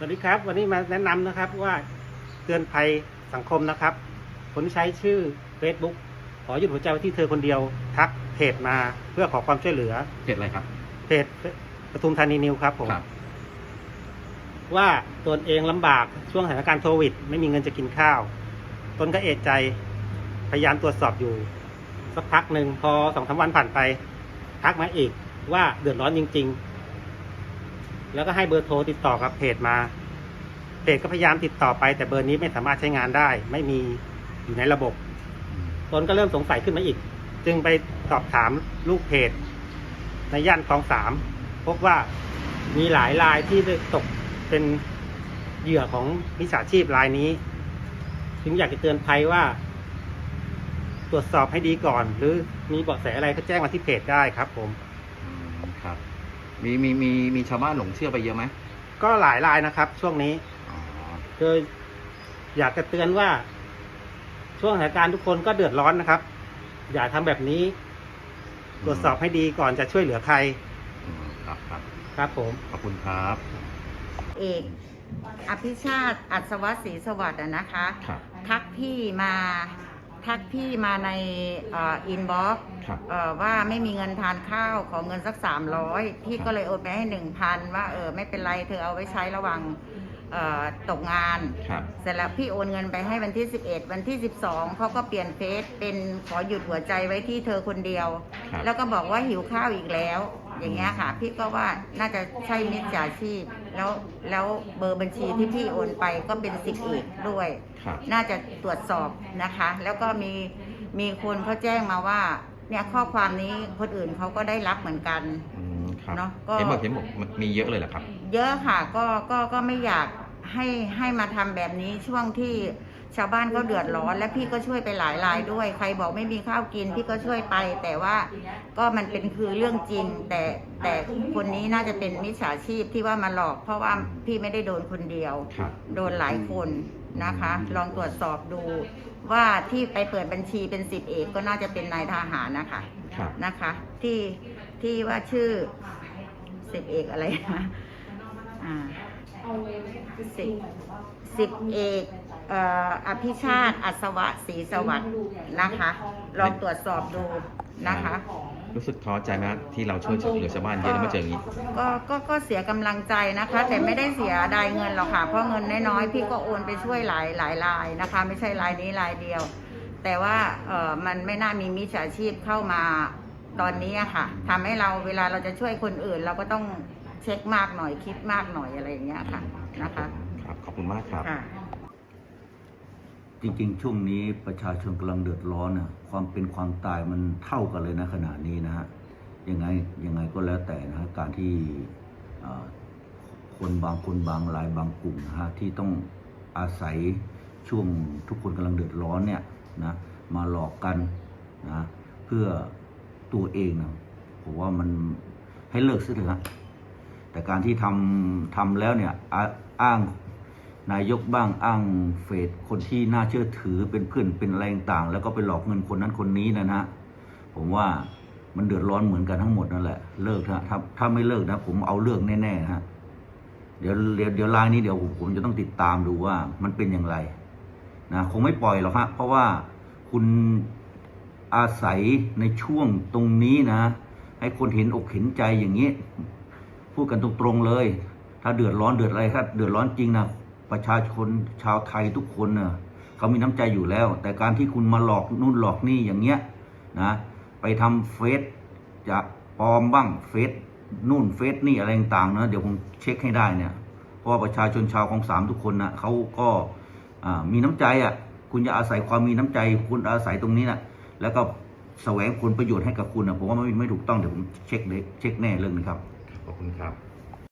สวัสดีครับ วันนี้มาแนะนำนะครับว่าเตือนภัยสังคมนะครับคนที่ใช้ชื่อ Facebook ขอหยุดหัวใจไว้ที่เธอคนเดียว ทักเพจมาเพื่อขอความช่วยเหลือเพจอะไรครับเพจปทุมธานีนิวครับผมครับว่าตนเองลำบากช่วงสถานการณ์โควิด ไม่มีเงินจะกินข้าว ตนก็เอะใจพยายามตรวจสอบอยู่ สักพักหนึ่งพอสองสามวันผ่านไป ทักมาอีกว่าเดือดร้อนจริง ๆ แล้วก็ให้เบอร์โทรติดต่อกับเพจมา เพจก็พยายามติดต่อไป แต่เบอร์นี้ไม่สามารถใช้งานได้ ไม่มีอยู่ในระบบตนก็เริ่มสงสัยขึ้นมาอีก จึงไปสอบถามลูกเพจ ในย่านคลองสามพบว่ามีหลายรายที่ได้ตกเป็นเหยื่อของมิจฉาชีพรายนี้จึงอยากจะเตือนภัยว่า ตรวจสอบให้ดีก่อน หรือมีเบาะแสอะไรก็แจ้งมาที่เพจได้ครับผมอืมครับ มีมีมีมีชาวบ้านหลงเชื่อไปเยอะไหมก็หลายรายนะครับ ช่วงนี้อ๋อโดยอยากจะเตือนว่า ช่วงสถานการณ์ทุกคนก็เดือดร้อนนะครับ อย่าทำแบบนี้ ตรวจสอบให้ดีก่อนจะช่วยเหลือใครอืมครับครับครับผม ขอบคุณครับ เอกอภิชาติอัศวศรีสวัสดิ์อะนะคะ ครับ ทักพี่มา ทักพี่มาในอินบ็อกซ์ครับว่าไม่มีเงินทานข้าวขอเงินสักสามร้อยพี่ก็เลยโอนไปให้หนึ่งพันว่าเออไม่เป็นไรเธอเอาไว้ใช้ระหว่างเอ่อตกงานครับเสร็จแล้วพี่โอนเงินไปให้วันที่ 11 วันที่ 12เขาก็เปลี่ยนเฟซเป็นขอหยุดหัวใจไว้ที่เธอคนเดียวครับแล้วก็บอกว่าหิวข้าวอีกแล้ว อย่างเงี้ยค่ะ พี่ก็ว่าน่าจะใช่มิจฉาชีพ แล้วแล้วเบอร์บัญชีที่พี่โอนไปก็เป็นสิบเอกด้วย ครับ น่าจะตรวจสอบนะคะ แล้วก็มีมีคนเขาแจ้งมาว่า เนี่ยข้อความนี้คนอื่นเขาก็ได้รับเหมือนกัน อืมครับเนอะก็ เห็นบอกเห็นบอกมันมีเยอะเลยเหรอครับ เยอะค่ะก็ก็ก็ไม่อยากให้ให้มาทำแบบนี้ช่วงที่ ชาวบ้านก็เดือดร้อน และพี่ก็ช่วยไปหลายรายด้วย ใครบอกไม่มีข้าวกิน พี่ก็ช่วยไป แต่ว่าก็มันเป็นคือเรื่องจริง แต่แต่คนนี้น่าจะเป็นมิจฉาชีพที่ว่ามาหลอก เพราะว่าพี่ไม่ได้โดนคนเดียว ครับโดนหลายคนนะคะ ลองตรวจสอบดู ว่าที่ไปเปิดบัญชีเป็นสิบเอกก็น่าจะเป็นนายทหารนะคะครับนะคะ ที่ที่ว่าชื่อสิบเอกอะไรนะอ่าสิบสิบเอก เอ่ออภิชาติอัศวะศรีสวัสดิ์นะคะ ลองตรวจสอบดูนะคะ รู้สึกท้อใจไหมครับที่เราช่วยเหลือชาวบ้านเยอะแล้วมาเจออย่างนี้ ก็ก็ก็เสียกำลังใจนะคะ แต่ไม่ได้เสียดายเงินหรอกค่ะ เพราะเงินน้อยๆพี่ก็โอนไปช่วยหลายหลายรายนะคะ ไม่ใช่รายนี้รายเดียว แต่ว่าเออมันไม่น่ามีมิจฉาชีพเข้ามาตอนนี้อะค่ะทำให้เราเวลาเราจะช่วยคนอื่น เราก็ต้องเช็คมากหน่อยคิดมากหน่อยอะไรอย่างเงี้ยค่ะนะคะครับ ขอบคุณมากครับ ค่ะ จริง ๆ ช่วงนี้ประชาชนกำลังเดือดร้อนนะความเป็นความตายมันเท่ากันเลยนะขณะนี้นะฮะยังไงยังไงก็แล้วแต่นะฮะการที่คนบางคนบางรายบางกลุ่มนะฮะที่ต้องอาศัยช่วงทุกคนกำลังเดือดร้อนเนี่ยนะมาหลอกกันนะเพื่อตัวเองนะผมว่ามันให้เลิกซะเถอะฮะแต่การที่ทำทำแล้วเนี่ยออ้าง นายกบ้างอ้างเฟดคนที่น่าเชื่อถือเป็นเพื่อนเป็นอะไรต่างแล้วก็ไปหลอกเงินคนนั้นคนนี้นะนะผมว่ามันเดือดร้อนเหมือนกันทั้งหมดนั่นแหละเลิกนะถ้าถ้าไม่เลิกนะ ผมเอาเลิกแน่ๆฮะเดี๋ยวเดี๋ยวเดี๋ยวรายนี้เดี๋ยวผมผมจะต้องติดตามดูว่ามันเป็นอย่างไรนะคงไม่ปล่อยหรอกฮะเพราะว่าคุณอาศัยในช่วงตรงนี้นะ ให้คนเห็นอกเห็นใจอย่างนี้ พูดกันตรงๆเลย ถ้าเดือดร้อนเดือดอะไรถ้าเดือดร้อนจริงนะ ประชาชนชาวไทยทุกคนเน่ะเขามีน้ำใจอยู่แล้ว แต่การที่คุณมาหลอกนู่นหลอกนี่อย่างเงี้ยนะไปทำเฟซจะปลอมบ้างเฟซนู่นเฟซนี่อะไรต่างๆนะเดี๋ยวผมเช็คให้ได้เนี่ยเพราะว่าประชาชนชาวของสามทุกคนนะเขาก็มีน้ำใจอะคุณจะอาศัยความมีน้ำใจ คุณอาศัยตรงนี้นะแล้วก็แสวงผลประโยชน์ให้กับคุณนะผมว่าไม่ไม่ถูกต้องเดี๋ยวผมเช็คเลยเช็คแน่เรื่องนี้ครับขอบคุณครับ